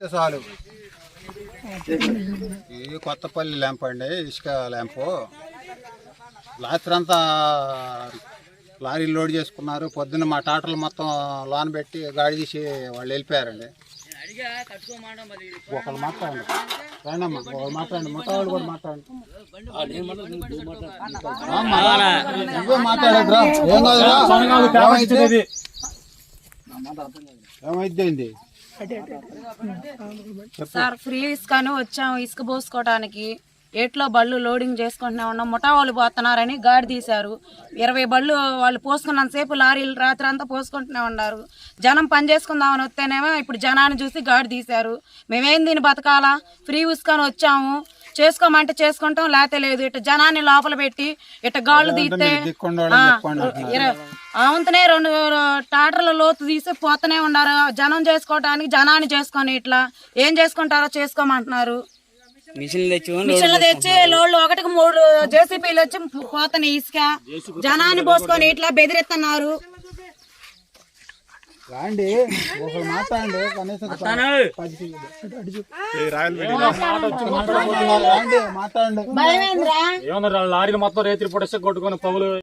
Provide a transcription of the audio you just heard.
చాలు. ఇది కొత్తపల్లి ల్యాంప్ అండి ఇసుక ల్యాంపు. రాత్రి అంతా లారీ లోడ్ చేసుకున్నారు. పొద్దున్న మా టాటర్లు మొత్తం లోన్ పెట్టి గాడి తీసి వాళ్ళు వెళ్ళిపోయారండి. ఒకళ్ళు మాట్లాడండి. రండమ్మా ఒకళ్ళు మాట్లాడండి. కూడా మాట్లాడండి. నువ్వే మాట్లాడదురా ఏమైంది? సార్ ఫ్రీ ఇసుకని వచ్చాము ఇసుక పోసుకోవడానికి ఏట్లో బళ్ళు లోడింగ్ చేసుకుంటున్నా ఉన్నాం ముఠా వాళ్ళు పోతున్నారని గాడి తీశారు. ఇరవై బళ్ళు వాళ్ళు పోసుకున్నంతసేపు లారీలు రాత్రి అంతా పోసుకుంటూనే ఉన్నారు. జనం పని చేసుకుందామని వస్తేనేమో ఇప్పుడు జనాన్ని చూసి గాడి తీశారు. మేమేం దీన్ని బతకాలా? ఫ్రీ ఉసుకొని వచ్చాము. చేసుకోమంటే చేసుకుంటాం లేతే లేదు. ఇటు జనాన్ని లోపల పెట్టి ఇటు గాళ్ళు తీస్తే ఆవంతనే రెండు టాటర్ల లోతు తీసి పోతూనే ఉన్నారు. జనం చేసుకోవటానికి జనాన్ని చేసుకొని ఇట్లా ఏం చేసుకుంటారో చేసుకోమంటున్నారు. మిషన్లు తెచ్చి మిషన్లు తెచ్చి లోళ్ళు ఒకటికి మూడు జేసీపీలు వచ్చి పోతని ఇసుక. జనాన్ని పోసుకొని ఇట్లా బెదిరిస్తున్నారు. రాండి. ఒకరు మాట్లాడండి కనీసం రాండి మాట్లాడండి. ఏమన్నా లారీలు మొత్తం రేత్రి పొడిస్తే కొట్టుకొని పగులు